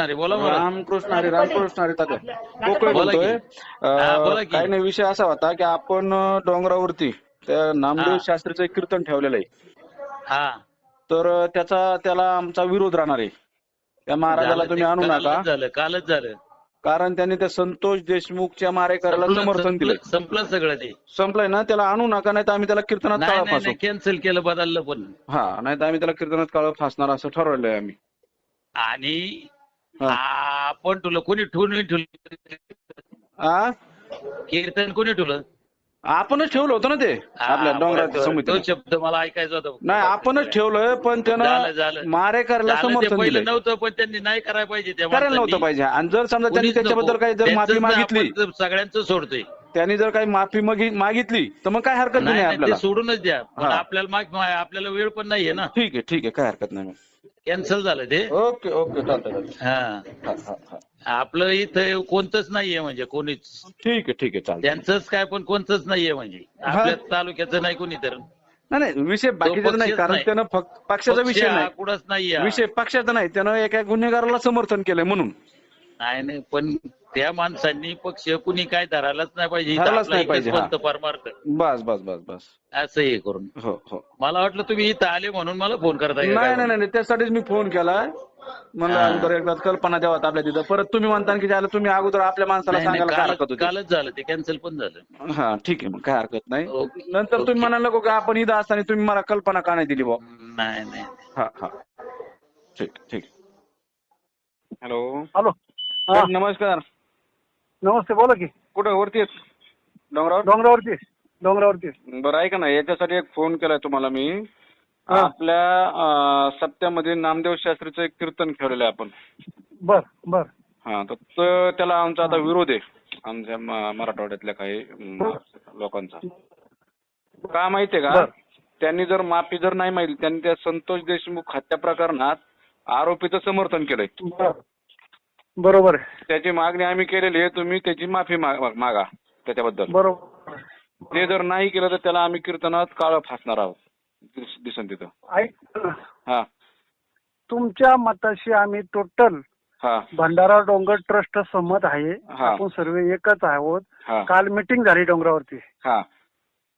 अरे बोला बोला रामकृष्ण हरी रामकृष्ण हरी तात्या. पोकळे बोला की. बोलतोय. काही नाही विषय असा होता की आपण डोंगरावरती त्या नामदेव. शास्त्रीचं एक कीर्तन ठेवलेलं आहे. हा. तर त्याचा त्याला आमचा विरोध राहणार आहे. त्या महाराजाला झालं तुम्ही. आणू नका. कालच झालं कालच झालं. कारण त्यांनी त्या संतोष देशमुखच्या मारेकऱ्याला संपलं- समर्थन दिलंय. संपलं सगळं ते. संपलंय ना त्याला आणू नका नाही तर आम्ही त्याला कीर्तनात काळा फासू नाही कॅन्सल केलं बदललं पण. हा नाही तर आम्ही त्याला कीर्तनात काळं फासणार असं ठरवलंय आम्ही. आणि हा. आपण तुला कोणी ठेवून ठेवलं. आ? कीर्तन कोणी ठेवलं? आपणच ठेवलं होतं ना ते. आपल्या हा, डोंगराच्या तो- समितीला तो शब्द मला ऐकायचा होता नाही आपणच ठेवलंय पण झालं, त्यानं झालं ते समर्थन पहिलं दिलंय. नव्हतं पण त्यांनी नाही करायला पाहिजे त्या करायला माणसांनी. नव्हतं पाहिजे. आणि जर समजा त्यांनी कोणीच त्याच्याबद्दल. काही जर माफी मागितली. आपण सगळ्यांचं सोडतोय. त्यांनी जर काही माफी मागि- मागितली तर मग काय हरकत नाही नाही नाही, ते आपल्याला. सोडूनच द्या. पण हा. आपल्याला माग आपल्याला वेळ पण नाहीये ना. ठीक आहे ठीक आहे. काय हरकत नाही कॅन्सल झालं ते? ओके ओके चालतंय चालतंय. हा. हा, हा, हा. आपलं इथं कोणतंच नाहीये म्हणजे कोणीच. ठीक आहे ठीक आहे चालतंय. त्यांचंच काय पण कोणतंच नाहीये म्हणजे. आपल्या तालुक्याचं नाही कोणी तर नाही नाही विषय बाकीचा नाही पक्षच कारण नाही. त्यानं फक्त पक्षाचा विषय नाही. कुठंच नाहीये. विषय पक्षाचा नाही त्यानं एका गुन्हेगाराला समर्थन केलंय म्हणून. नाही नाही पण त्या माणसांनी पक्ष कुणी काय धरायलाच नाही पाहिजे. इथं धरायलाच आपला नाही एकच पाहिजे, हा. पंत परमार्थ. बस बस बस बस. असं हे करून. हो हो. मला वाटलं तुम्ही इथं आले म्हणून मला फोन करताय का नाही काय नाही नाही त्यासाठीच मी फोन केलाय म्हणलं हा. एकदा कल्पना द्यावात आपल्या तिथं. परत तुम्ही म्हणता की ज्याला तुम्ही अगोदर आपल्या माणसाला नाही, नाही, सांगायला काय काल- हरकत होती? कालच झालं ते कॅन्सल पण झालं. हा ठीक आहे मग काय हरकत नाही. ओके. नंतर तुम्ही ओके. म्हणाल नको का आपण इथं असताना तुम्ही मला कल्पना का नाही दिली बुवा? नाही नाही. हा हा. ठीक ठीक. हॅलो. हॅलो. हा. नमस्कार. नमस्ते बोला की. कुठं वरती आहेत डोंगरावर? डोंगरावरती डोंगरावरती बरं ऐका ना याच्यासाठी एक फोन केलाय तुम्हाला मी. हा. आपल्या अं, सप्त्यामध्ये नामदेव शास्त्रीचं एक कीर्तन ठेवलेलं आहे आपण. बर बर. हा तर त- त्याला आमचा आता विरोध आहे. आमच्या म- मराठवाड्यातल्या काही म, लोकांचा. का माहितीये का? बर. त्यांनी जर माफी जर नाही मागितली त्यांनी त्या संतोष देशमुख हत्या प्रकरणात आरोपीचं समर्थन केलंय. बर. बरोबर. त्याची मागणी आम्ही केलेली आहे तुम्ही त्याची माफी मागा त्याच्याबद्दल. बरोबर. ते जर नाही केलं तर त्याला आम्ही कीर्तनात काळ फासणार आहोत दिस- दिसन तिथं. ऐक. हा. तुमच्या मताशी आम्ही टोटल हा. भंडारा डोंगर ट्रस्ट सहमत आहे. हा. आपण सर्व एकच आहोत. हा. काल मिटिंग झाली डोंगरावरती. हा.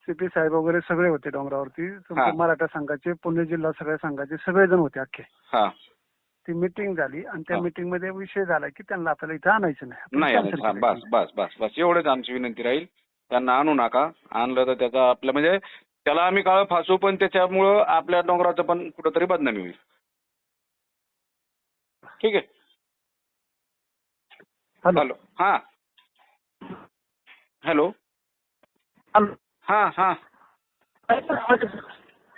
सीपी साहेब वगैरे सगळे होते डोंगरावरती. तुमचे हा. मराठा संघाचे पुणे जिल्हा सगळ्या संघाचे सगळेजण होते अख्खे. हा. ती मिटिंग झाली आणि त्या हा. मिटिंगमध्ये विषय झाला की त्यांना आपल्याला इथं आणायचं नाही. आपण नाही cancel हा, केलं. बस बस बस बस. एवढंच आमची विनंती राहील. त्यांना आणू नका. आणलं तर त्याचा आपल्या म्हणजे त्याला आम्ही काळ फासू पण त्याच्यामुळं आपल्या डोंगराचं पण कुठंतरी बदनामी होईल. ठीक आहे? हॅलो. हॅलो. हा. हॅलो. हॅलो. हा हा.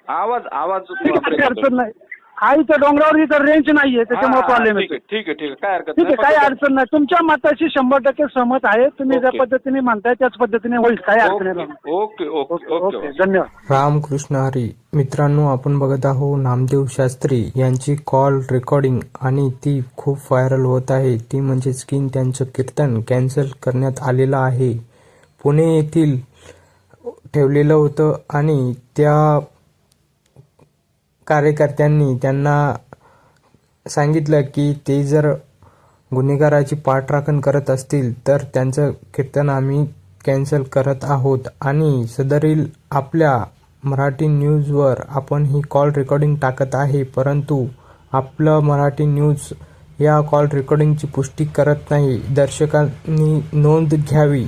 आवाज आवाज ठीक आहे, break काही होतोय. अडचण नाही. हा इथं डोंगरावरती तर रेंज नाहीये त्याच्यामुळे हा, प्रॉब्लेम ठीक येतो आहे ठीक आहे ठीक आहे. काय हरकत ठीक आहे काही फक्त- अडचण नाही. तुमच्या मताशी शंभर टक्के सहमत आहे. तुम्ही ज्या ओके. पद्धतीने म्हणताय त्याच पद्धतीने होईल. काही अडचण नाही. Okay okay okay okay okay धन्यवाद. रामकृष्ण हरी मित्रांनो आपण बघत आहोत नामदेव शास्त्री यांची कॉल रेकॉर्डिंग आणि ती खूप व्हायरल होत आहे. ती म्हणजेच की त्यांचं कीर्तन कॅन्सल करण्यात आलेलं आहे. पुणे येथील ठेवलेलं होतं आणि त्या कार्यकर्त्यांनी त्यांना सांगितलं की ते जर गुन्हेगाराची पाठराखण करत असतील तर त्यांचं कीर्तन आम्ही कॅन्सल करत आहोत. आणि सदरील आपल्या मराठी न्यूजवर आपण ही कॉल रेकॉर्डिंग टाकत आहे परंतु आपलं मराठी न्यूज या कॉल रेकॉर्डिंगची पुष्टी करत नाही. दर्शकांनी नोंद घ्यावी.